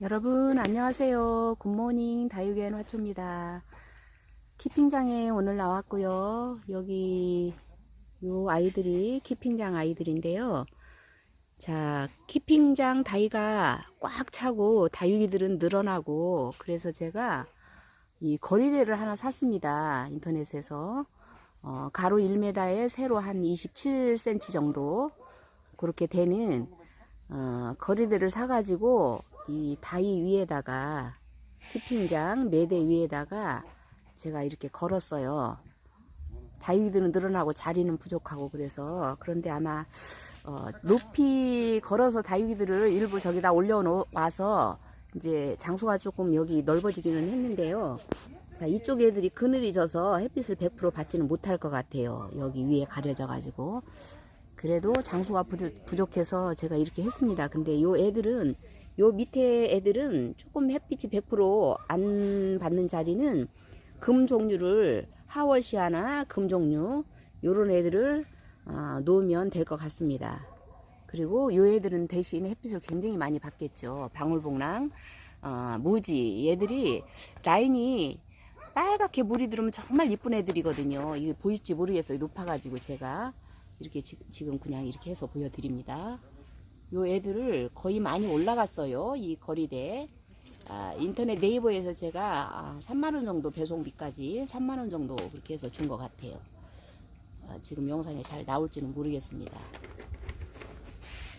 여러분 안녕하세요. 굿모닝 다육이엔 화초입니다. 키핑장에 오늘 나왔고요. 여기 요 아이들이 키핑장 아이들인데요. 자, 키핑장 다이가 꽉 차고 다육이들은 늘어나고 그래서 제가 이 거리대를 하나 샀습니다. 인터넷에서 어, 가로 1m에 세로 한 27cm 정도 그렇게 되는 어, 거리대를 사가지고 이 다이 위에다가 키핑장 매대 위에다가 제가 이렇게 걸었어요. 다이들은 늘어나고 자리는 부족하고 그래서 그런데 아마 어, 높이 걸어서 다육이들을 일부 저기다 올려와서 이제 장소가 조금 여기 넓어지기는 했는데요. 자 이쪽 애들이 그늘이 져서 햇빛을 100% 받지는 못할 것 같아요. 여기 위에 가려져 가지고 그래도 장소가 부족- 부족해서 제가 이렇게 했습니다. 근데 요 애들은 요 밑에 애들은 조금 햇빛이 100%안 받는 자리는 금 종류를 하월시아나 금 종류 요런 애들을 아, 놓으면 될 것 같습니다. 그리고 요 애들은 대신 햇빛을 굉장히 많이 받겠죠. 방울복랑, 어, 무지 얘들이 라인이 빨갛게 물이 들으면 정말 이쁜 애들이거든요. 이게 보일지 모르겠어요. 높아가지고 제가 이렇게 지, 지금 그냥 이렇게 해서 보여드립니다. 요 애들을 거의 많이 올라갔어요. 이 거리대. 아, 인터넷 네이버에서 제가 아, 3만원 정도 배송비까지 3만원 정도 그렇게 해서 준 것 같아요. 아, 지금 영상에 잘 나올지는 모르겠습니다.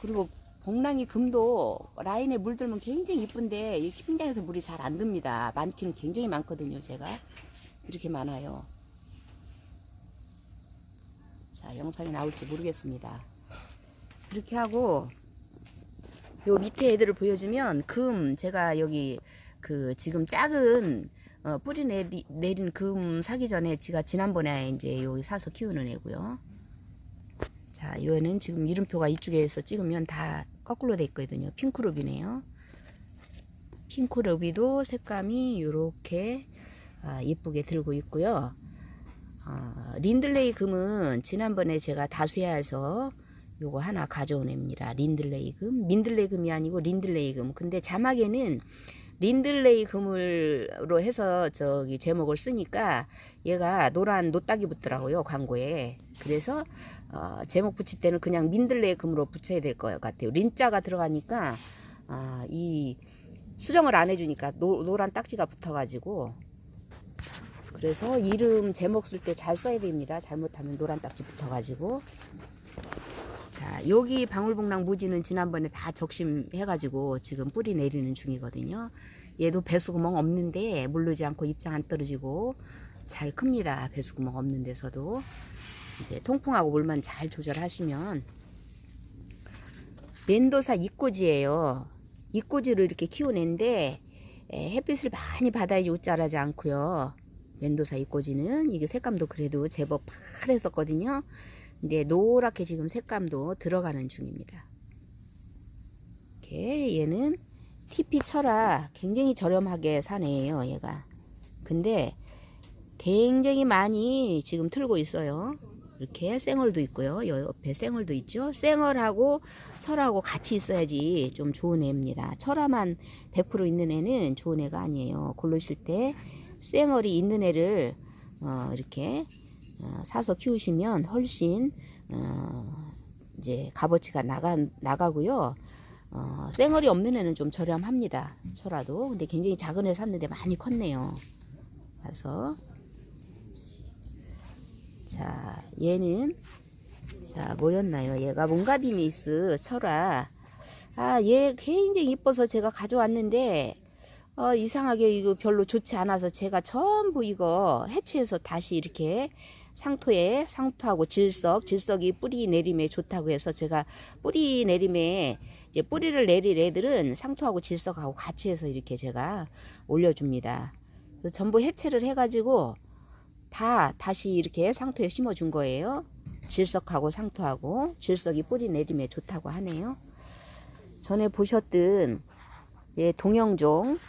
그리고 복랑이 금도 라인에 물들면 굉장히 이쁜데 이 키핑장에서 물이 잘 안 듭니다. 많기는 굉장히 많거든요. 제가 이렇게 많아요. 자 영상이 나올지 모르겠습니다. 이렇게 하고 요 밑에 애들을 보여주면 금 제가 여기 그 지금 작은 어, 뿌리 내리, 내린 금 사기 전에 제가 지난번에 이제 여기 사서 키우는 애고요. 자, 요는 지금 이름표가 이쪽에서 찍으면 다 거꾸로 돼 있거든요. 핑크루비네요. 핑크루비도 색감이 요렇게 아, 예쁘게 들고 있고요. 아, 린들레이 금은 지난번에 제가 다수야에서 요거 하나 가져온 애입니다. 린들레이 금. 민들레이 금이 아니고 린들레이 금. 근데 자막에는 린들레이 금으로 해서 저기 제목을 쓰니까 얘가 노란 노딱이 붙더라고요. 광고에. 그래서 어, 제목 붙일 때는 그냥 민들레이 금으로 붙여야 될 것 같아요. 린자가 들어가니까 아, 이 수정을 안 해주니까 노, 노란 딱지가 붙어가지고 그래서 이름 제목 쓸 때 잘 써야 됩니다. 잘못하면 노란 딱지 붙어가지고 자, 여기 방울복랑 무지는 지난번에 다 적심해가지고 지금 뿌리 내리는 중이거든요. 얘도 배수구멍 없는데 물르지 않고 입장 안 떨어지고 잘 큽니다. 배수구멍 없는 데서도 이제 통풍하고 물만 잘 조절하시면 멘도사 이꼬지예요. 이꼬지를 이렇게 에, 햇빛을 많이 받아야지 웃자라지 않고요. 멘도사 이꼬지는 이게 색감도 그래도 제법 파랬었거든요. 근데 노랗게 지금 색감도 들어가는 중입니다. 이렇게 얘는 TP 철아 굉장히 저렴하게 사네요 얘가. 근데 굉장히 많이 지금 틀고 있어요. 이렇게 쌩얼도 있고요. 여 옆에 쌩얼도 있죠. 쌩얼하고 철하고 같이 있어야지 좀 좋은 애입니다. 철화만 100% 있는 애는 좋은 애가 아니에요. 고르실 때 쌩얼이 있는 애를 어, 이렇게 어, 사서 키우시면 훨씬 어, 이제 값어치가 나가 나가고요. 어, 쌩얼이 없는 애는 좀 저렴합니다. 철화도 근데 굉장히 작은 애 샀는데 많이 컸네요. 그래서 자 얘는 자 뭐였나요? 얘가 몽가디미스 철화 아얘 굉장히 이뻐서 제가 가져왔는데 어, 이상하게 이거 별로 좋지 않아서 제가 전부 이거 해체해서 다시 이렇게 상토에 상토하고 질석, 질석이 뿌리 내림에 좋다고 해서 제가 뿌리 내림에 이제 뿌리를 내릴 애들은 상토하고 질석하고 같이 해서 이렇게 제가 올려줍니다. 그래서 전부 해체를 해가지고 다 다시 이렇게 상토에 심어준 거예요. 질석하고 상토하고 질석이 뿌리 내림에 좋다고 하네요. 전에 보셨던 예, 동영종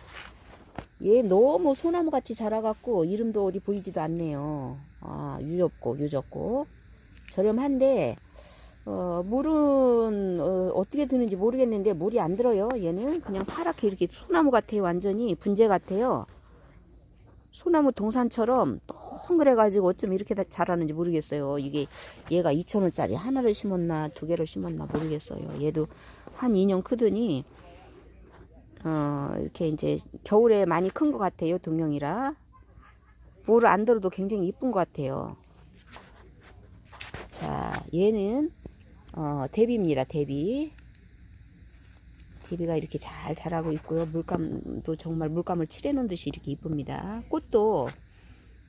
얘 너무 소나무 같이 자라갖고 이름도 어디 보이지도 않네요. 아, 유적고, 유적고. 저렴한데, 어, 물은 어, 어떻게 드는지 모르겠는데 물이 안 들어요. 얘는 그냥 파랗게 이렇게 소나무 같아요. 완전히 분재 같아요. 소나무 동산처럼 동그래 가지고 어쩜 이렇게 다 자라는지 모르겠어요. 이게 얘가 2,000원짜리 하나를 심었나 두 개를 심었나 모르겠어요. 얘도 한 2년 크더니 어, 이렇게 이제 겨울에 많이 큰 것 같아요. 동영이라 물을 안 들어도 굉장히 이쁜 것 같아요. 자, 얘는 어, 대비입니다. 대비. 대비가 이렇게 잘 자라고 있고요. 물감도 정말 물감을 칠해 놓은 듯이 이렇게 이쁩니다. 꽃도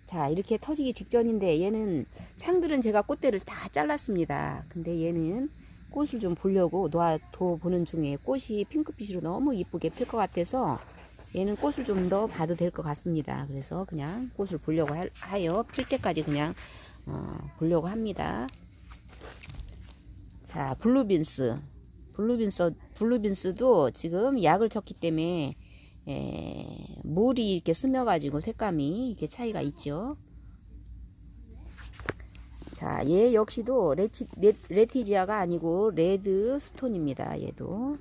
자, 이렇게 터지기 직전인데 얘는 창들은 제가 꽃대를 다 잘랐습니다. 근데 얘는 꽃을 좀 보려고 놔둬 보는 중에 꽃이 핑크빛으로 너무 이쁘게 필 것 같아서 얘는 꽃을 좀 더 봐도 될 것 같습니다. 그래서 그냥 꽃을 보려고 하- 하여 필 때까지 그냥 어, 보려고 합니다. 자, 블루빈스. 블루빈스, 블루빈스도 지금 약을 쳤기 때문에 에, 물이 이렇게 스며가지고 색감이 이렇게 차이가 있죠. 자, 얘 역시도 레치, 레, 레티지아가 아니고 레드 스톤입니다. 얘도.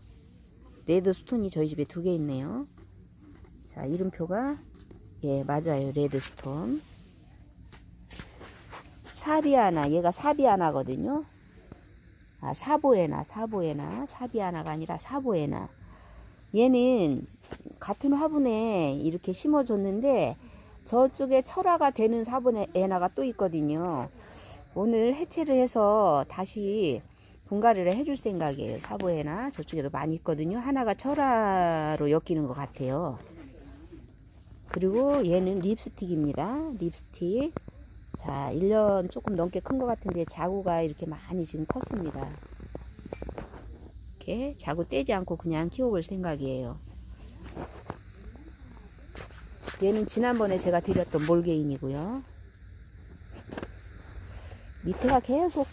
레드 스톤이 저희 집에 두 개 있네요. 자, 이름표가 예, 맞아요. 레드 스톤. 사비아나, 얘가 사비아나거든요. 아, 사보에나, 사보에나, 사비아나가 아니라 사보에나. 얘는 같은 화분에 이렇게 심어줬는데 저쪽에 철화가 되는 사보에나가 또 있거든요. 오늘 해체를 해서 다시 분갈이를 해줄 생각이에요. 사보에나 저쪽에도 많이 있거든요. 하나가 철화로 엮이는 것 같아요. 그리고 얘는 립스틱입니다. 립스틱. 자, 1년 조금 넘게 큰 것 같은데 자구가 이렇게 많이 지금 컸습니다. 이렇게 자구 떼지 않고 그냥 키워볼 생각이에요. 얘는 지난번에 제가 드렸던 몰개인이고요. 밑에가 계속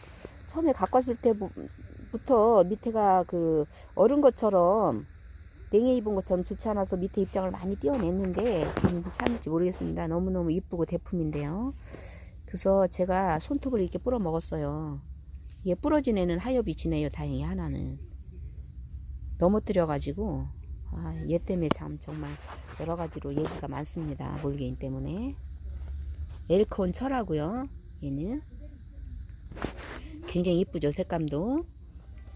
처음에 왔을 때부터 밑에가 그 얼은 것처럼 냉해 입은 것처럼 좋지 않아서 밑에 입장을 많이 띄워냈는데 음, 참을지 모르겠습니다. 너무너무 이쁘고 대품인데요. 그래서 제가 손톱을 이렇게 뿌려 먹었어요. 이게 부러진 애는 하엽이 지네요. 다행히 하나는. 넘어뜨려가지고 아, 얘 때문에 참 정말 여러 가지로 얘기가 많습니다. 몰개인 때문에. 엘콘 철하고요. 얘는 굉장히 이쁘죠. 색감도.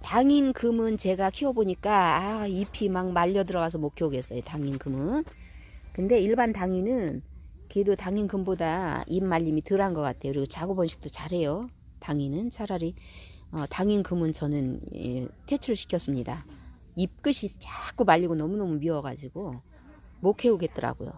당인 금은 제가 키워보니까 아, 잎이 막 말려 들어가서 못 키우겠어요. 당인 금은. 근데 일반 당인은 걔도 당인 금보다 잎 말림이 덜한 것 같아요. 그리고 작업 번식도 잘해요. 당인은 차라리 어, 당인 금은 저는 예, 퇴출 시켰습니다. 잎 끝이 자꾸 말리고 너무너무 미워가지고 못 키우겠더라고요.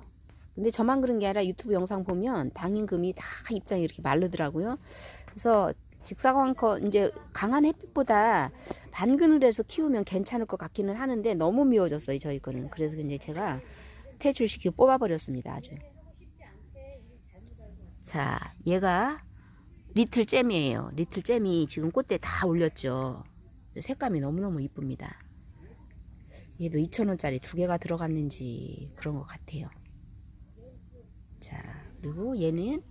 근데 저만 그런 게 아니라 유튜브 영상 보면 당인 금이 다 입장이 이렇게 마르더라고요. 그래서 직사광커 이제 강한 햇빛보다 반그늘 에서 키우면 괜찮을 것 같기는 하는데 너무 미워졌어요 저희 거는. 그래서 이제 제가 퇴출시키고 뽑아버렸습니다 아주. 자, 얘가 리틀 잼이에요. 리틀 잼이 지금 꽃대 다 올렸죠. 색감이 너무너무 이쁩니다. 얘도 2,000원짜리 두 개가 들어갔는지 그런 것 같아요. 자, 그리고 얘는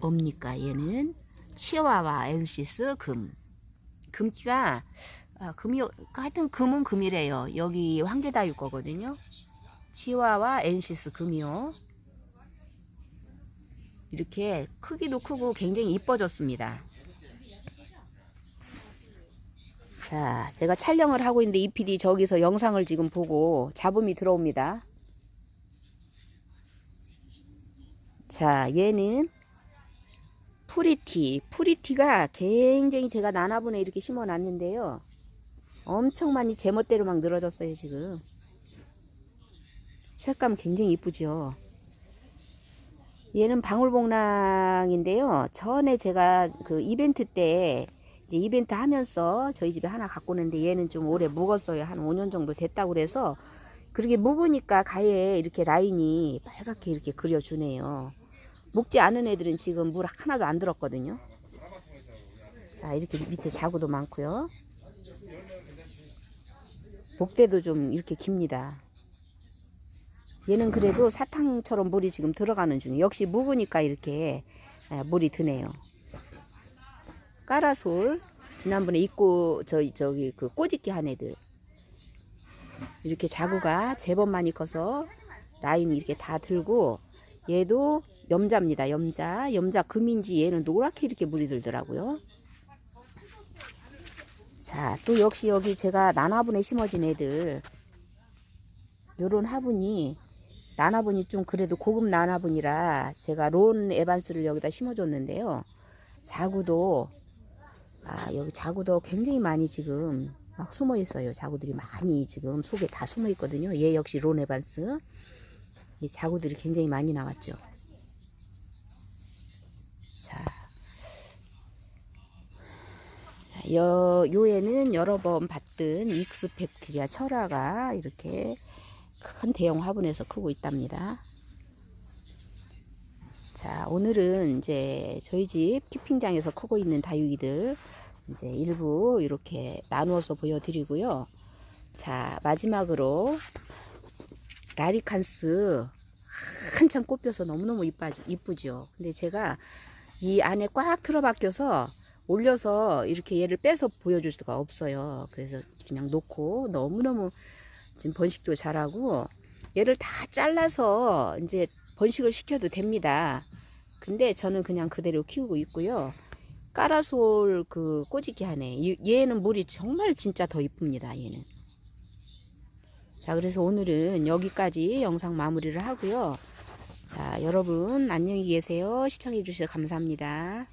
뭡니까? 얘는 치와와 엔시스 금. 금기가 아, 금이 하여튼 금은 금이래요. 여기 황제다육 거거든요. 치와와 엔시스 금이요. 이렇게 크기도 크고 굉장히 이뻐졌습니다. 자, 제가 촬영을 하고 있는데 이 PD 저기서 영상을 지금 보고 잡음이 들어옵니다. 자, 얘는 프리티. 프리티가 굉장히 제가 나나분에 이렇게 심어 놨는데요. 엄청 많이 제멋대로 막 늘어졌어요, 지금. 색감 굉장히 이쁘죠. 얘는 방울복랑인데요. 전에 제가 그 이벤트 때 이벤트 하면서 저희 집에 하나 갖고 오는데 얘는 좀 오래 묵었어요. 한 5년 정도 됐다고 그래서 그렇게 묵으니까 가에 이렇게 라인이 빨갛게 이렇게 그려주네요. 묵지 않은 애들은 지금 물 하나도 안 들었거든요. 자, 이렇게 밑에 자구도 많고요. 목대도 좀 이렇게 깁니다. 얘는 그래도 사탕처럼 물이 지금 들어가는 중에 역시 묵으니까 이렇게 에, 물이 드네요. 까라솔 지난번에 입고 저기 저기 그 꼬집기 한 애들 이렇게 자구가 제법 많이 커서 라인 이렇게 다 들고 얘도 염자입니다. 염자 염자 금인지 얘는 노랗게 이렇게 물이 들더라고요. 자, 또 역시 여기 제가 난화분에 심어진 애들 요런 화분이 난화분이 좀 그래도 고급 난화분이라 제가 론 에반스를 여기다 심어줬는데요. 자구도 아 여기 자구도 굉장히 많이 지금 막 숨어 있어요. 자구들이 많이 지금 속에 다 숨어 있거든요. 얘 역시 론 에반스 이 자구들이 굉장히 많이 나왔죠. 자, 여, 요에는 여러 번 봤던 익스팩트리아 철화가 이렇게 큰 대형 화분에서 크고 있답니다. 자, 오늘은 이제 저희 집 키핑장에서 크고 있는 다육이들 이제 일부 이렇게 나누어서 보여드리고요. 자, 마지막으로 라리칸스 한참 꽃 펴서 너무너무 이쁘죠. 이쁘죠. 근데 제가 이 안에 꽉 틀어박혀서 올려서 이렇게 얘를 빼서 보여줄 수가 없어요. 그래서 그냥 놓고 너무너무 지금 번식도 잘하고 얘를 다 잘라서 이제 번식을 시켜도 됩니다. 근데 저는 그냥 그대로 키우고 있고요. 까라솔 그 꼬지기 하네. 이- 얘는 물이 정말 진짜 더 이쁩니다. 얘는. 자, 그래서 오늘은 여기까지 영상 마무리를 하고요. 자, 여러분 안녕히 계세요. 시청해 주셔서 감사합니다.